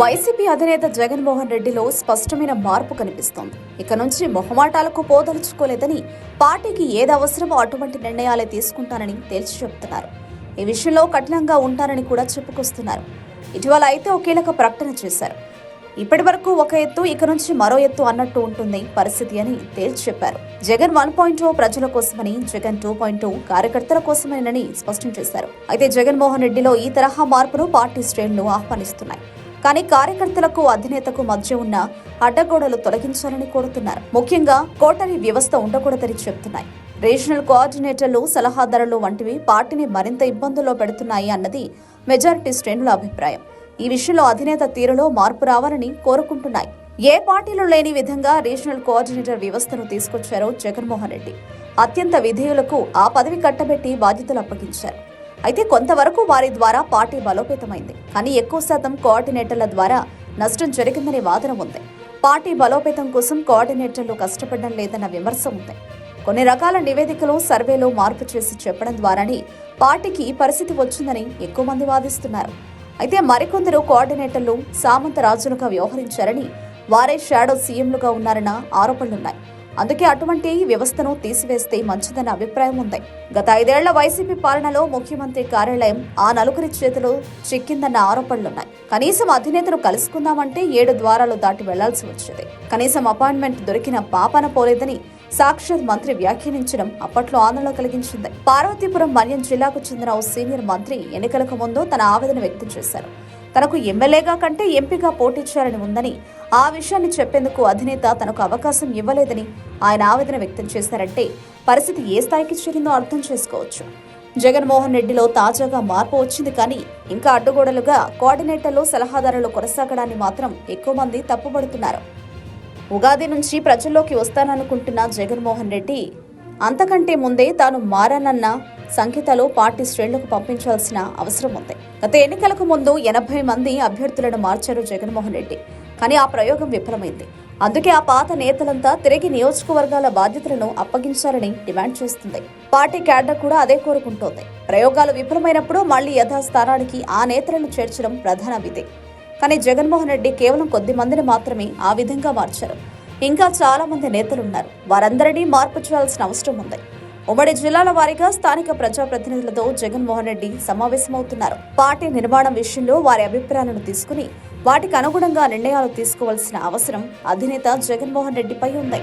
YCP అధినేత జగన్మోహన్ రెడ్డిలో స్పష్టమైన మార్పు కనిపిస్తోంది. ఇక నుంచి మొహమాటాలకు పోదలుచుకోలేదని పార్టీకి ఏది అవసరమో అటువంటి నిర్ణయాలే తీసుకుంటానని తేల్చి చెబుతున్నారు ఈ విషయంలో కఠినంగా ఉంటారని కూడా చెప్పుకొస్తున్నారు. ఇటీవల అయితే ఒక కీలక ప్రకటన చేశారు. ఇప్పటి వరకు ఒక ఎత్తు ఇక నుంచి మరో ఎత్తు అన్నట్టు ఉంటుంది పరిస్థితి అని తేల్చి చెప్పారు. జగన్ వన్ పాయింట్ ప్రజల కోసమని జగన్ టూ పాయింట్ కార్యకర్తల కోసమేనని స్పష్టం చేశారు. అయితే జగన్మోహన్ రెడ్డిలో ఈ తరహా మార్పును పార్టీ శ్రేణులు ఆహ్వానిస్తున్నాయి. కానీ కార్యకర్తలకు అధినేతకు మధ్య ఉన్న అడ్డగోడలు తొలగించాలని కోరుతున్నారు. ముఖ్యంగా కోటరీ వ్యవస్థ ఉండకూడదని చెబుతున్నాయి రీజనల్ కోఆర్డినేటర్లు సలహాదారులు వంటివి పార్టీని మరింత ఇబ్బందుల్లో పెడుతున్నాయి అన్నది మెజారిటీ శ్రేణుల అభిప్రాయం. ఈ విషయంలో అధినేత తీరులో మార్పు రావాలని కోరుకుంటున్నాయి. ఏ పార్టీలో లేని విధంగా రీజనల్ కోఆర్డినేటర్ వ్యవస్థను తీసుకొచ్చారో జగన్మోహన్ రెడ్డి. అత్యంత విధేయులకు ఆ పదవి కట్టబెట్టి బాధ్యతలు అప్పగించారు. అయితే కొంతవరకు వారి ద్వారా పార్టీ బలోపేతమైంది. కానీ ఎక్కువ శాతం కోఆర్డినేటర్ల ద్వారా నష్టం జరిగిందనే వాదన ఉంది. పార్టీ బలోపేతం కోసం కోఆర్డినేటర్లు కష్టపడడం లేదన్న విమర్శ ఉంది. కొన్ని రకాల నివేదికలు సర్వేలో మార్పు చేసి చెప్పడం ద్వారానే పార్టీకి ఈ పరిస్థితి వచ్చిందని ఎక్కువ మంది వాదిస్తున్నారు. అయితే మరికొందరు కోఆర్డినేటర్లు సామంత రాజులుగా వ్యవహరించారని వారే షాడో సీఎంలుగా ఉన్నారన్న ఆరోపణలున్నాయి. అందుకే అటువంటి వ్యవస్థను తీసివేస్తే మంచిదన్న అభిప్రాయం ఉంది. గత ఐదేళ్ళ వైసీపీ పాలనలో ముఖ్యమంత్రి కార్యాలయం ఆ నలుగురి చేతిలో చిక్కిందన్న ఆరోపణలున్నాయి. కనీసం అధినేతను కలుసుకుందామంటే ఏడు ద్వారాలు దాటి వెళ్ళాల్సి వచ్చేది. కనీసం అపాయింట్మెంట్ దొరికిన పాపన పోలేదని సాక్షాత్ మంత్రి వ్యాఖ్యానించడం అప్పట్లో ఆందోళన కలిగించింది. పార్వతీపురం మన్యం జిల్లాకు చెందిన ఓ సీనియర్ మంత్రి ఎన్నికలకు ముందు తన ఆవేదన వ్యక్తం చేశారు. తనకు ఎమ్మెల్యేగా కంటే ఎంపీగా పోటీ చేయాలని ఉందని ఆ విషయాన్ని చెప్పేందుకు అధినేత తనకు అవకాశం ఇవ్వలేదని ఆయన ఆవేదన వ్యక్తం చేశారంటే పరిస్థితి ఏ స్థాయికి చేరిందో అర్థం చేసుకోవచ్చు. జగన్మోహన్ రెడ్డిలో తాజాగా మార్పు వచ్చింది కానీ ఇంకా అడ్డుగోడలుగా కోఆర్డినేటర్లు సలహాదారులు కొనసాగడాన్ని మాత్రం ఎక్కువ మంది తప్పుపడుతున్నారు ఉగాది నుంచి ప్రజల్లోకి వస్తాననుకుంటున్న జగన్మోహన్ రెడ్డి అంతకంటే ముందే తాను మారానన్న సంకేతాలు పార్టీ శ్రేణులకు పంపించాల్సిన అవసరం ఉంది. గత ఎన్నికలకు ముందు ఎనభై మంది అభ్యర్థులను మార్చారు జగన్మోహన్ రెడ్డి. కానీ ఆ ప్రయోగం విఫలమైంది. అందుకే ఆ పాత నేతలంతా తిరిగి నియోజకవర్గాల బాధ్యతలను అప్పగించాలని డిమాండ్ చేస్తుంది. పార్టీ క్యాడర్ కూడా అదే కోరుకుంటోంది. ప్రయోగాలు విఫలమైనప్పుడు మళ్ళీ యథాస్థానానికి ఆ నేతలను చేర్చడం ప్రధాన విధి. కానీ జగన్మోహన్ రెడ్డి కేవలం కొద్ది మందిని మాత్రమే ఆ విధంగా మార్చారు. ఇంకా చాలా మంది నేతలున్నారు వారందరినీ మార్పు చేయాల్సిన అవసరం ఉంది. ఉమ్మడి జిల్లాల వారీగా స్థానిక ప్రజాప్రతినిధులతో జగన్మోహన్ రెడ్డి సమావేశమవుతున్నారు. పార్టీ నిర్మాణం విషయంలో వారి అభిప్రాయాలను తీసుకుని వాటికి అనుగుణంగా నిర్ణయాలు తీసుకోవాల్సిన అవసరం అధినేత జగన్మోహన్ రెడ్డిపై ఉంది.